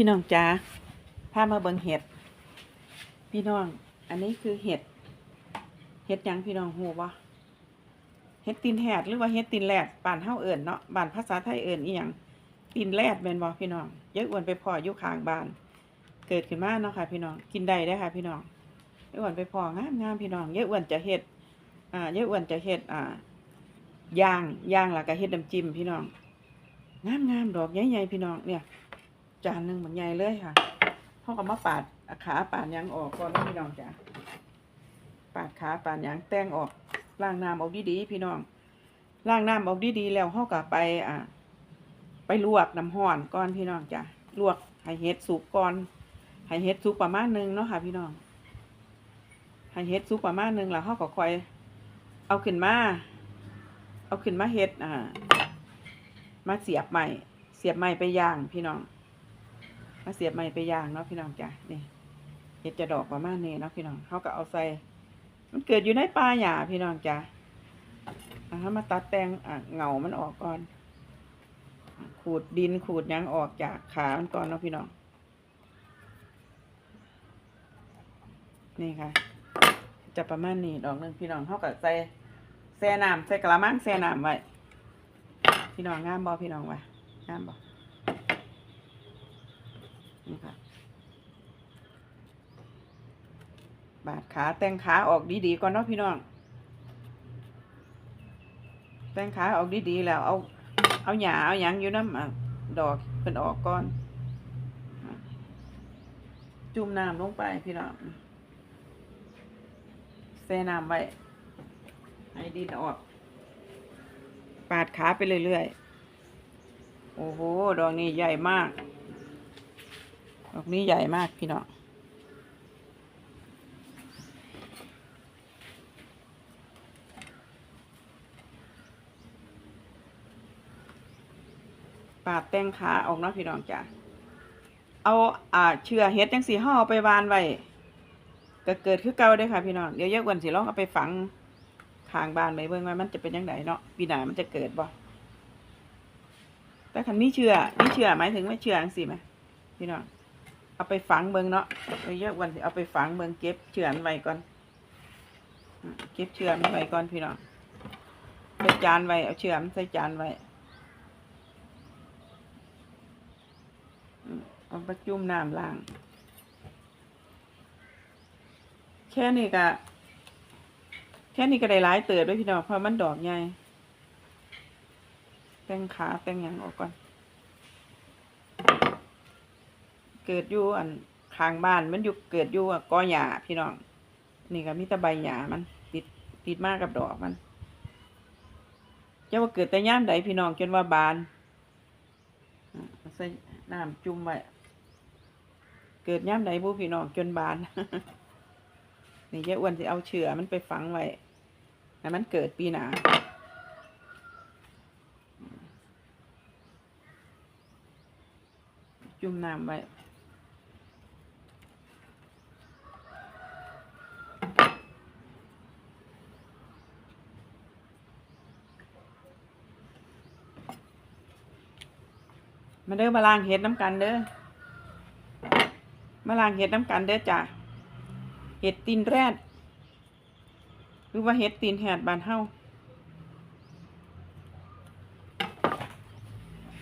พี่น้องจ้าพามาเบิ่งเห็ด พี่น้อง อันนี้คือเห็ด เห็ดยังพี่น้องฮู้บ่เห็ดตีนแหดหรือว่าเห็ดตีนแหลดบานเฮาเอิ้นเนาะบานภาษาไทยเอิ้นอีหยังตีนแหลดแมนบ่พี่น้องเยอะอ้วนไปพ่ออยู่ข้างบ้าน เกิดขึ้นมาเนาะค่ะ พี่น้อง กินได้เด้ค่ะ พี่น้องเยอะอ้วนไปพ่องามงามพี่น้องเยอะอ้วนจะเฮ็ด อ่าเยอะอ้วนจะเฮ็ด อ่าย่างย่างแล้วก็เฮ็ดน้ำจิ้มพี่น้อง งามงามดอกใหญ่ๆพี่น้องเนี่ย จานหนึ่งเหมันใหญ่เลยค่ะเขาก็มาปาดขาปาดยังออกก่อนพี่น้องจ้ะปาดขาปาดยังแต้งออกล้างน้ำออกดีๆพี่น้องล้างน้ำออกดีๆแล้วเขาก็ไปอ่าไปลวกน้ำห้อนก่อนพี่น้องจ้ะลวกให้เห็ดสุกก่อนให้เห็ดสุกประมาณหนึงเนาะค่ะพี่น้องให้เห็ดสุกประมาณหนึงแล้วเขาก็คอยเอาขึ้นมา เอาขึ้นมาเห็ดอ่า มาเสียบใหม่ เสียบใหม่ไปย่างพี่น้อง มาเสียบใหม่ไปยางเนาะพี่น้องจ้ะนี่เห็ดจะดอกประมาณนี้เนาะพี่น้องเขาก็เอาใส่ มันเกิดอยู่ในป่าหญ้าพี่น้องจ้ะอะเขามาตัดแต่งอะเงามันออกก่อน ขูดดินขูดยังออกจากขามันก่อนเนาะพี่น้อง นี่ค่ะ จะประมาณนี้ดอกหนึ่งพี่น้องเขาก็ใส่แช่น้ำใส่กระมังแช่น้ำไว้ พี่น้องงามบอพี่น้องไว้งามบอนี่ค่ะ บาดขาแต่งขาออกดีๆก่อนเนาะพี่น้อง แต่งขาออกดีๆแล้วเอา เอาหยาเอาหยังอยู่น้ำดอกเพิ่นออกก่อน จุ่มน้ำลงไปพี่น้องแช่น้ำไว้ให้ดินออก ปาดขาไปเรื่อยๆ โอ้โห ดอกนี้ใหญ่มาก ดอกนี้ใหญ่มากพี่น้อง ปาดแต่งขาออกเนาะพี่น้องจ้ะเอาอ่าเชื่อเฮ็ดจังสีห่อไปวานไว้ก็เกิดคือเก่าเด้ค่ะพี่น้องเดี๋ยวเยอะกว่าสิลองเอาไปฝังข้างบ้านไปเบิ่งว่ามันจะเป็นยังไงเนาะปีหนามันจะเกิดบ่แต่คันมีเชื่อมีเชื่อหมายถึงไม่เชื่อจังซี่ไหมพี่น้องเอาไปฝังเบิ่งเนาะเดี๋ยวเยอะกว่าสิเอาไปฝังเบิ่งเก็บเชื่อนไว้ก่อนเก็บเชื่อนไว้ก่อนพี่น้องใส่จานไว้เอาเชื่อมใส่จานไว้ อืม เอาไปจุ่มน้ำล้าง แค่นี้ก็แค่นี้ก็ได้หลายเติบด้วยพี่น้องเพราะมันดอกใหญ่แต่งขาแต่งหยังออกก่อน เกิดอยู่อันข้างบ้านมันอยู่เกิดอยู่อะกอหญ้าพี่น้อง นี่ก็มีแต่ใบหญ้ามัน ติดติดมากกับดอกมันจะว่าเกิดแต่ย่ามใดพี่น้องจนว่าบานใส่น้ำจุ่มไว้ เกิดย่ามใดบุพี่น้องจนบาน นี่ยายอ้วนสิเอาเชือมันไปฝังไว้ให้มันเกิดปีหนาจุ่มน้ำไว้มาเด้อมาล้างเห็ดน้ำกันเด้อ มาล้างเห็ดน้ำกันเด้อจ้ะเห็ดตีนแรด หรือว่าเห็ดตีนแหดบานเฮา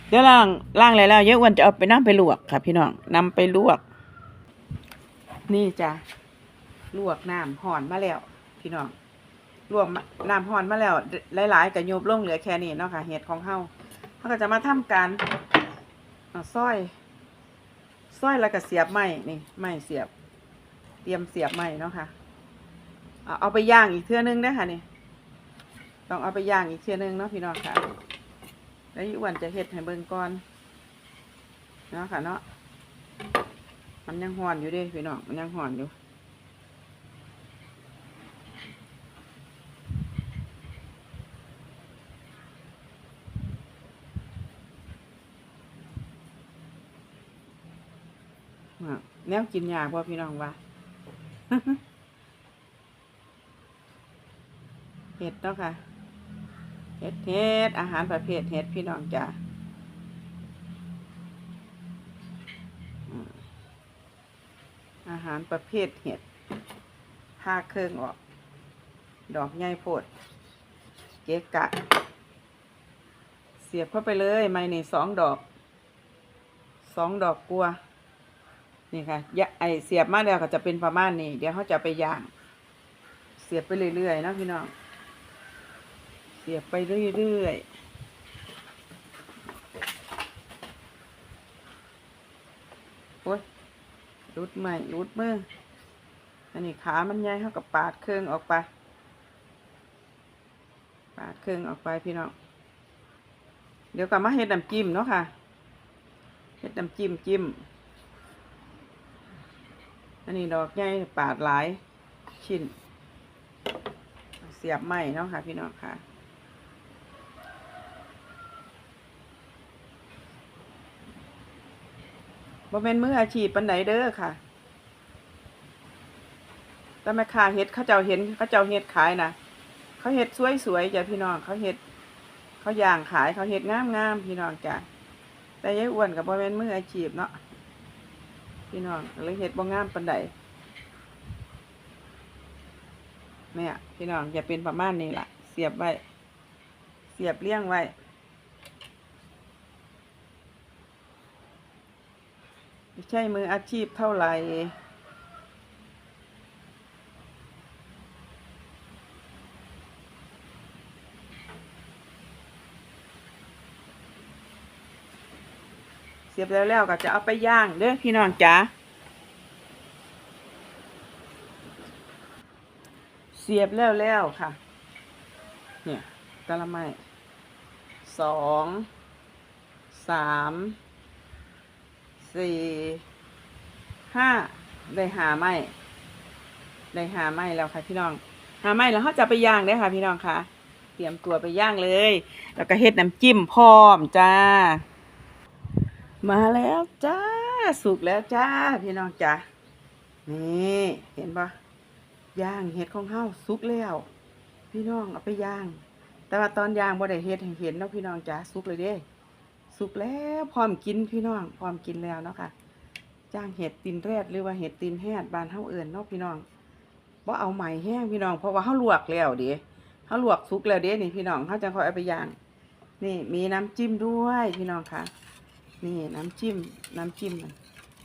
เดี๋ยวล่างล่างแล้วแล้วเยอะวันจะเอาไปน้ำไปลวกค่ะพี่น้องนำไปลวก นี่จ้ะลวกน้ำห่อนมาแล้ว พี่น้องลวกมน้ำห่อนมาแล้ว หลายๆกับโยบล่งเหลือแค่นี้เนาะค่ะเห็ดของเฮาเขาก็จะมาทำการเอาซอย สร้อยแล้วก็เสียบไม้นี่ไม้เสียบ เตรียมเสียบไม่เนาะค่ะเอาไปย่างอีกเทื่อนึงเด้ค่ะนี่ต้องเอาไปย่างอีกเทื่อนึงเนาะพี่น้องค่ะ แล้วอีกวันจะเห็ดให้เบิ่งก่อนเนาะค่ะเนาะมันยังห่อนอยู่ด้พี่น้องมันยังห่อนอยู่ แนวกินยากบ่พี่น้องว่าเห็ดเนาะค่ะ เห็ดเห็ดอาหารประเภทเห็ดพี่น้องจ้ะอาหารประเภทเห็ดพาเครื่องออก ดอกใหญ่โพดเกะกะ เสียบเข้าไปเลย ไม่ในสองดอก สองดอกกลัว นี่ค่ะยะไอเสียบมาแล้วก็จะเป็นประมาณนี้ เดี๋ยวเขาจะไปย่าง เสียบไปเรื่อยๆนะพี่น้อง เสียบไปเรื่อยๆโอ้ยรุดใหม่รุดมือ อันนี้ขามันใหญ่เขากับปาดเครื่องออกไป ปาดเครื่องออกไปพี่น้อง เดี๋ยวกลับมาเฮ็ดน้ำจิ้มเนาะค่ะ เฮ็ดน้ำจิ้มจิ้ม อันนี้ดอกใหญ่ปาดหลายชิ้น เสียบไม้เนาะค่ะ พี่น้องค่ะบ่แม่นมืออาชีพปันไหนเด้อค่ะ แต่แม่ค้าเฮ็ดเขาเจ้าเห็นเขาเจ้าเฮ็ดขายนะเขาเฮ็ดสวยๆจ้ะพี่น้องเขาเฮ็ดเขาย่างขายเขาเฮ็ดงามๆพี่น้องจ้ะแต่ยายอ้วนกับบ่แม่นมืออาชีพเนาะ พี่น้องเลยเห็ดบ่งามปันใดแม่พี่น้องอย่าเป็นประมาณนี้ล่ะ เสียบไว้ เสียบเลี้ยงไว้ไม่ใช่มืออาชีพเท่าไหร่ สียบแล้วแล้วก็จะเอาไปย่างเด้อพี่น้องจ๋าเสียบแล้วแล้วค่ะ เนี่ยกะละไม้สองสามสี่ห้าได้หาไม้ได้หาไม้แล้วค่ะพี่น้อง หาไม้แล้วเขาจะไปย่างเด้อค่ะ พี่น้องค่ะ เตรียมตัวไปย่างเลย แล้วก็เฮ็ดน้ำจิ้มพร้อมจ้า มาแล้วจ้า สุกแล้วจ้า พี่น้องจ้านี่เห็นปะย่างเห็ดของเฮาสุกแล้ว พี่น้องเอาไปย่าง แต่ว่าตอนย่างบ่ได้เฮ็ดให้เห็นเนาะพี่น้องจ้าสุกเลยเด้สุกแล้วพร้อมกินพี่น้องพร้อมกินแล้วเนาะค่ะจ้างเห็ดตีนแรดหรือว่าเห็ดตีนแฮดบานเฮาเอิ้นเนาะพี่น้องบ่เอาใหม่แห้งพี่น้องเพราะว่าเฮาลวกแล้วเด้เฮาลวกสุกแล้วเด้นี่พี่น้องเฮาจังค่อยเอาไปย่าง นี่มีน้ำจิ้มด้วยพี่น้องค่ะ นี่น้ำจิ้ม น้ำจิ้มมัน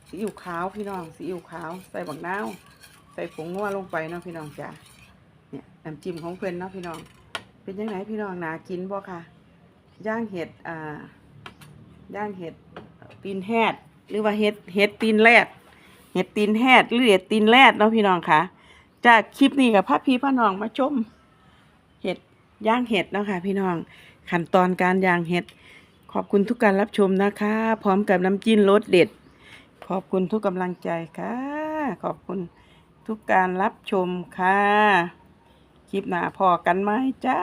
ซีอิ๊วขาวพี่น้องซีอิ๊วขาว ใส่บักนาวใส่ผงนัวลงไปเนาะพี่น้องจ้ะเนี่ยน้ำจิ้มของเพื่อนเนาะพี่น้อง เป็นยังไงพี่น้องนากินบ่ค่ะย่างเห็ดอ่าย่างเห็ดตีนแฮดหรือว่าเห็ดเห็ดตีนแรดเห็ดตีนแฮดหรือเห็ดตีนแรดเนาะพี่น้องค่ะจากคลิปนี้กับพ่อพี่พ่อน้องมาชมเห็ดย่างเห็ดเนาะค่ะพี่น้องขั้นตอนการย่างเห็ด ขอบคุณทุกการรับชมนะคะ พร้อมกับน้ำจิ้มรสเด็ด ขอบคุณทุกกำลังใจค่ะ ขอบคุณทุกการรับชมค่ะ คลิปหน้าพอกันไหมจ้า